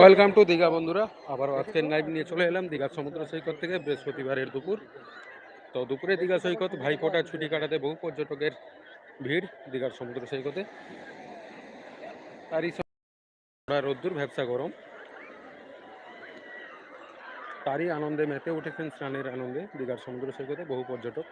Welcome to Digha বন্ধুরা। আবার আজকের লাইভ নিয়ে চলে এলাম দীঘার সমুদ্র সৈকত থেকে বৃহস্পতিবারের দুপুর। তো দুপুরে দীঘা সৈকত, ভাইফোঁটা ছুটি কাটাতে বহু পর্যটকের ভিড় দীঘার সমুদ্র সৈকতে। তারই রোদ্দুর, ভ্যাবসা গরম। তারই আনন্দে মেতে উঠেছেন স্নানের আনন্দে দীঘার সমুদ্র সৈকতে বহু পর্যটক।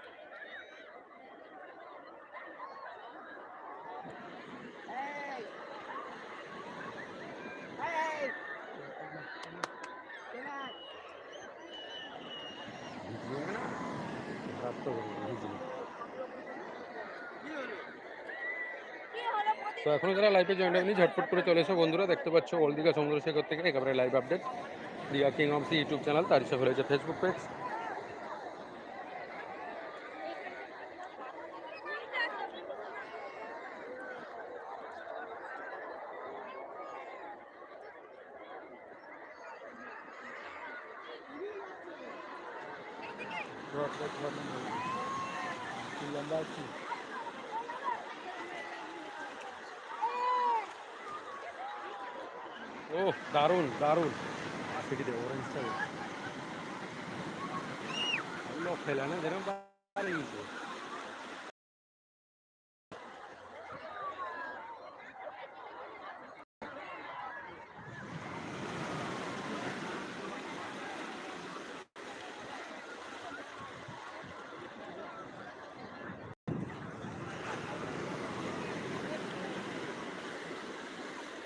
তো এখনও যারা লাইভে জয়েন হয়নি ঝটপট করে চলে এসো বন্ধুরা। দেখতে পাচ্ছ ওল্ড দীঘা সমুদ্র সৈকত থেকে একেবারে live update Digha king of sea YouTube channel তার হিসাবে রয়েছে ফেসবুক পেজ ও দারুণ দারুণ সেটি দেবো অরেঞ্জটা লোক ফেলা না যেরকম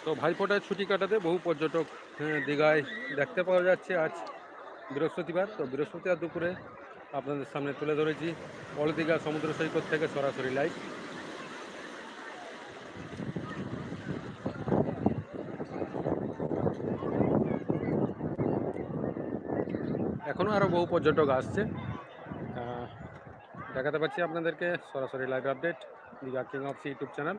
তো ভাইফোঁটায় ছুটি কাটাতে বহু পর্যটক হ্যাঁ, দীঘায় দেখতে পাওয়া যাচ্ছে আজ বৃহস্পতিবার। তো বৃহস্পতিবার দুপুরে আপনাদের সামনে তুলে ধরেছি অল দীঘা সমুদ্র সৈকত থেকে সরাসরি লাইভ। এখনও আরও বহু পর্যটক আসছে। দেখাতে পাচ্ছি আপনাদেরকে সরাসরি live update Digha king of YouTube channel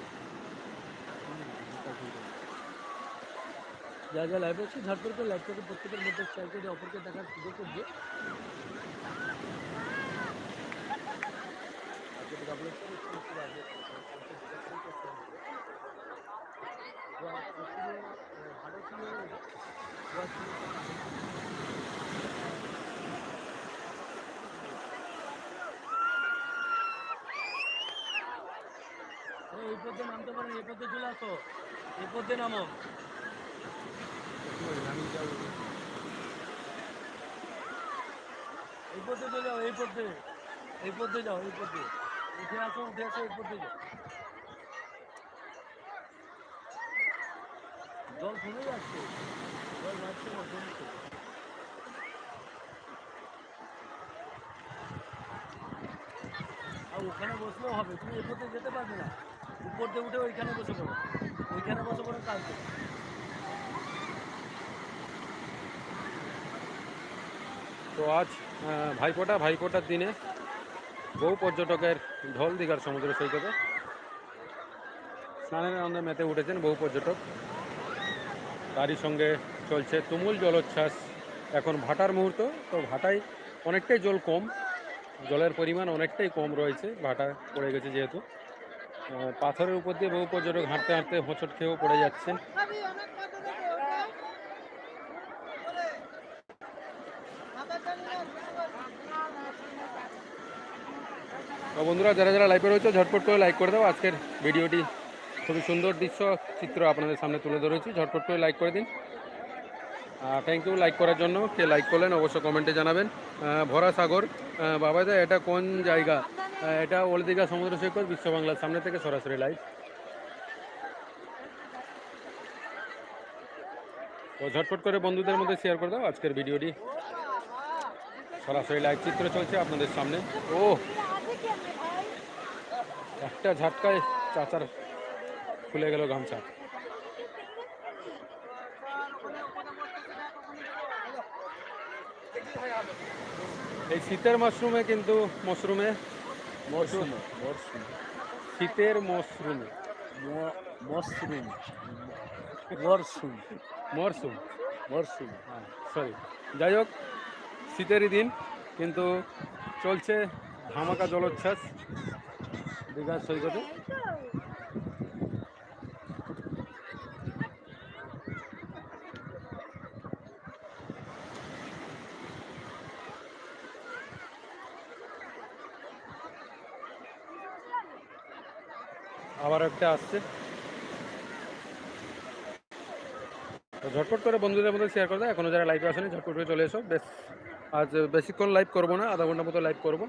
যা যা লাইভ আছে ঝটপট করে লাইভ করে প্রত্যেকের মধ্যে শেয়ার করে অপরকে দেখার সুযোগ করে দিয়ে এই পথে নামতে পারেন, এই পথে চলে আসো, এই পথে নামো এই পথে চলে যাও, এই পথে এই পথে যাও, এই পথে উঠে আসো উঠে আসো, এই পথে যাও। জল কমে যাচ্ছে। জল যাচ্ছে না আর ওখানে বসলেও হবে, তুমি এই পথে যেতে পারবে না। উপর দিয়ে উঠে ওইখানে বসে পড়ো। ওইখানে বসে পড়ো কালকে। তো আজ আহ, ভাইফোঁটা ভাইফোঁটার দিনে বহু পর্যটকের ঢোল দীঘার সমুদ্র সৈকতে স্নানের আনন্দে মেতে উঠেছেন বহু পর্যটক। তারই সঙ্গে চলছে তুমুল জলোচ্ছ্বাস এখন ভাটার মুহূর্ত। তো ভাটায় অনেকটাই জল কম জলের পরিমাণ অনেকটাই কম রয়েছে ভাটা পড়ে গেছে যেহেতু। পাথরের উপর দিয়ে বহু পর্যটক হাঁটতে হাঁটতে হোঁচট খেয়েও পড়ে যাচ্ছেন। তো বন্ধুরা, যারা যারা লাইভে রয়েছে, ঝটপট করে লাইক করে দাও। আজকের ভিডিওটি খুবই সুন্দর দৃশ্য চিত্র আপনাদের সামনে তুলে ধরেছি। ঝটপট করে লাইক করে দিন। থ্যাংক ইউ লাইক করার জন্য। কে লাইক করলেন অবশ্য কমেন্টে জানাবেন। ভরা সাগর। বাবা বাবাদা এটা কোন জায়গা? এটা ওল্ড দীঘা সমুদ্র সৈকত, বিশ্ব বাংলার সামনে থেকে সরাসরি লাইভ তো ঝটপট করে বন্ধুদের মধ্যে শেয়ার করে দাও। আজকের ভিডিওটি সরাসরি লাইভ চিত্র চলছে আপনাদের সামনে। ও একটা ঝাটকায় চাচার খুলে গেল গামছা। এই শীতের মাশরুমে কিন্তু মশরুমে মরশুম শীতের মশরুমে। মশরুম মরশুম মরশুম মরশুম সরি যাই হোক শীতেরই দিন কিন্তু চলছে ধামাকা জলোচ্ছ্বাস। দীঘার সৈকতে। আবার একটা আসছে। ঝটপট করে বন্ধুদের মধ্যে শেয়ার করে দাও। এখনও যারা লাইভে আসেনি, ঝটপট করে চলে এসো। বেশ, আজ বেশিক্ষণ লাইভ করব না, আধা ঘণ্টার মতো লাইভ করব।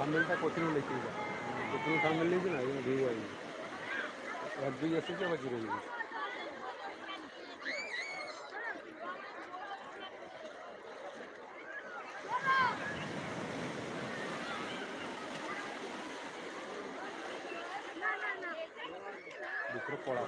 থাম্বেলটা কঠিন লিখে যা কঠিন থাম্বেল লিখবি না? এই ভিউ আসবে এক দুই এসেছে আবার জিরো যাবে ভিতরে পড়া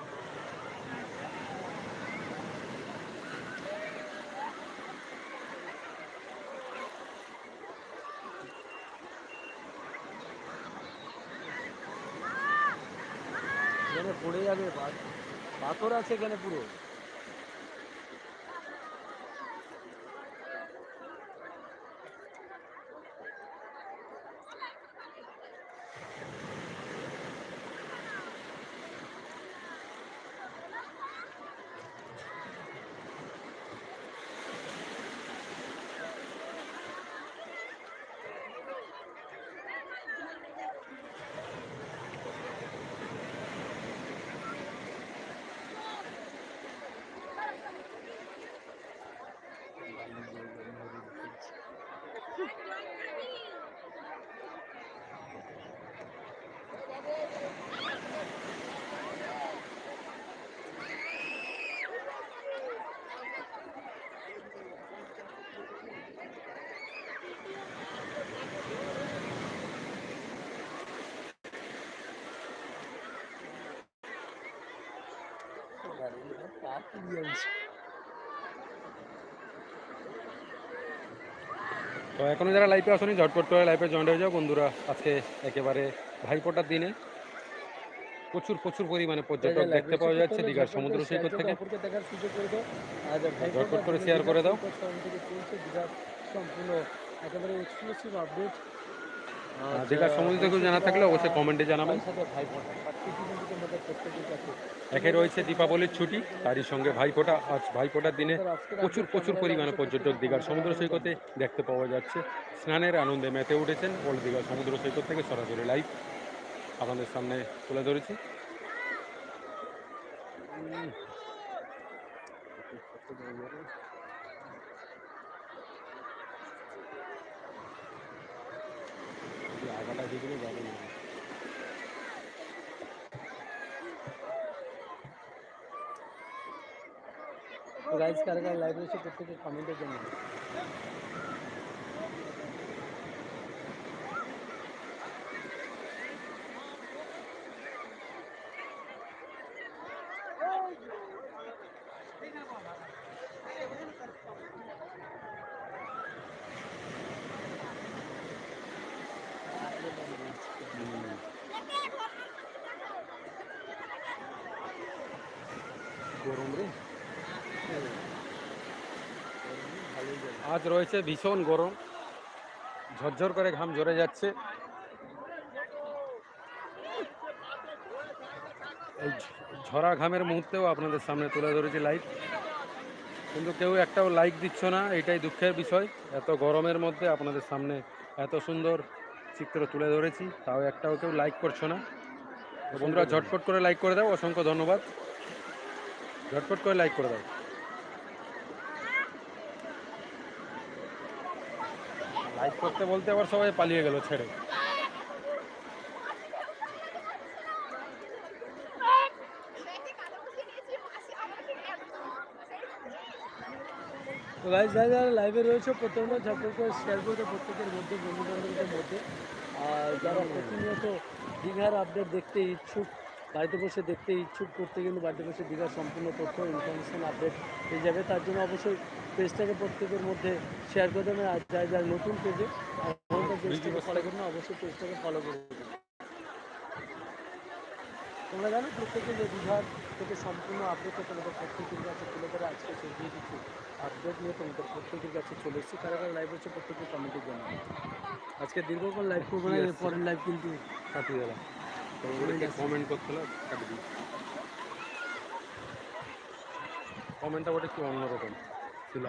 এখানে পড়ে যাবে পাথর আছে এখানে পুরো। তো এখনও যারা লাইভে আসেনি ঝটপট করে লাইফে জয়েন্ট হয়ে যাও বন্ধুরা। আজকে একেবারে ভাইফোঁটার দিনে প্রচুর প্রচুর পরিমাণে পর্যটক দেখতে পাওয়া যাচ্ছে দীঘার সমুদ্র সৈকত থেকে। ঝটপট করে share করে দাও। দীঘার সম্পূর্ণ একেবারে এক্সক্লুসিভ আপডেট দীঘার সমুদ্র থেকে জানা থাকলে অবশ্যই কমেন্টে জানাবেন। কাছে একে রয়েছে দীপাবলির ছুটি, তারই সঙ্গে ভাইফোঁটা। আজ ভাইফোঁটার দিনে প্রচুর প্রচুর পরিমাণে পর্যটক দীঘার সমুদ্র সৈকতে দেখতে পাওয়া যাচ্ছে। স্নানের আনন্দে মেতে উঠেছেন ওল্ড দীঘা সমুদ্র সৈকত থেকে সরাসরি লাইভ। আপনাদের সামনে তুলে ধরেছি। আগাটা যাবে না তো গাইজ কার কার লাইভ রয়েছে প্রত্যেকে কমেন্টে জানাবে গরম রে ভালোই যাবে আজ রয়েছে ভীষণ গরম। ঝরঝর করে ঘাম ঝরে যাচ্ছে। এই ঝরা ঘামের মুহূর্তেও আপনাদের সামনে তুলে ধরেছি লাইভ কিন্তু কেউ একটাও লাইক দিচ্ছ না, এটাই দুঃখের বিষয়। এত গরমের মধ্যে আপনাদের সামনে এত সুন্দর চিত্র তুলে ধরেছি, তাও একটাও কেউ লাইক করছ না। বন্ধুরা, ঝটপট করে লাইক করে দাও, অসংখ্য ধন্যবাদ। ঝটপট করে লাইক করে দাও। লাইক করতে বলতে আবার সবাই পালিয়ে গেল ছেড়ে। গাইজ যারা যারা লাইভে রয়েছে, প্রত্যেকটা ঝটপট করে শেয়ার করতে প্রত্যেকের মধ্যে বন্ধু বান্ধবদের মধ্যে। আর যারা প্রতিনিয়ত দীঘার আপডেট দেখতে ইচ্ছুক বাড়িতে বসে দেখতে ইচ্ছুক করতে কিন্তু বাড়িতে বসে দীঘার সম্পূর্ণ তথ্য ইনফরমেশন আপডেট পেয়ে যাবে। তার জন্য অবশ্যই পেজটাকে প্রত্যেকের মধ্যে শেয়ার করে দেবেন। আর যারা যারা নতুন পেজে পেজটাকে ফলো করুন অবশ্যই পেজটাকে ফলো করে দেবেন। তোমরা জানো প্রত্যেকে যে দীঘার থেকে সম্পূর্ণ আপডেটটা তোমাদের প্রত্যেকের কাছে তুলে ধরে আজকে সেই দিয়ে কিছু আপডেট নিয়ে তোমাদের প্রত্যেকের কাছে চলে এসেছি। কারা কারা লাইভ হচ্ছে প্রত্যেকের কমেন্টের জন্য আজকে দীর্ঘক্ষণ লাইভ করব না পরের লাইভ কিন্তু কাটিয়ে গেলাম কমেন্ট কমেন্টটা ওটা একটু অন্যরকম? ছিল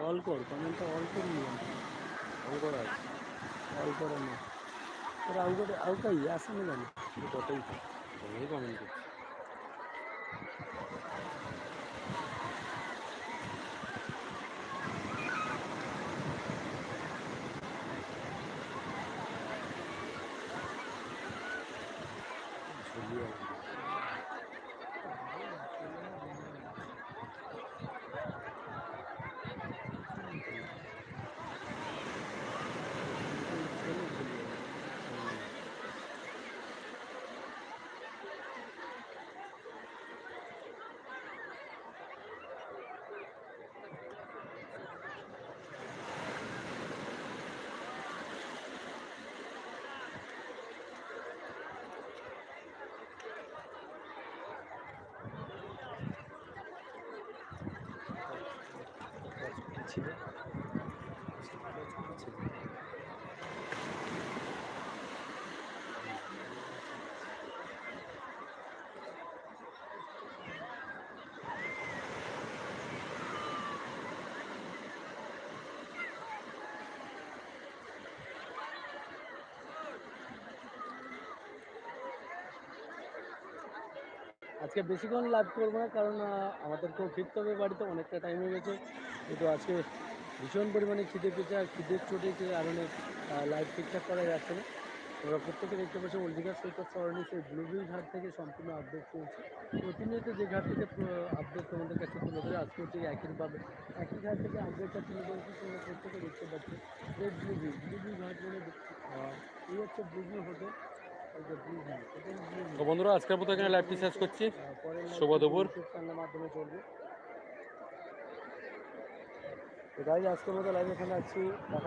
অল কর কমেন্টটা অল করে আমি করা অল করে না তোর আউ আউ কাই আসে না জানি? কতই কমেন্ট করছি ছবি আর ছিল আজকে বেশিক্ষণ লাভ করব না কারণ আহ, আমাদেরকেও ফিরতে হবে বাড়িতে অনেকটা টাইম হয়ে গেছে। কিন্তু আজকে ভীষণ পরিমাণে খিদে পেয়েছে আর খিদের চোটে কারণে লাইভ ঠিকঠাক করা যাচ্ছে না। তোমরা প্রত্যেকে দেখতে পাচ্ছি ওল্ডিঘা সৈকত সরণি সেই ব্লুবিল ঘাট থেকে সম্পূর্ণ আপডেট চলছে। প্রতিনিয়ত যে ঘাট থেকে আপডেট তোমাদের কাছে তুলে ধরে আজকে হচ্ছে একইভাবে একই ঘাট থেকে আপডেটটা তুলে ধরেছি তোমরা প্রত্যেকে দেখতে পাচ্ছি। যে ব্লুবিল ব্লুবিল ঘাট আহ, এই হচ্ছে ব্লুবিল হোটেল তো বন্ধুরা আজকের মতো এখানে লাইভটি শেষ করছি। শুভ দুপুর। মাধ্যমে চলবে। তো গাইজ আজকের মতো লাইভ এখানে আছি। দেখা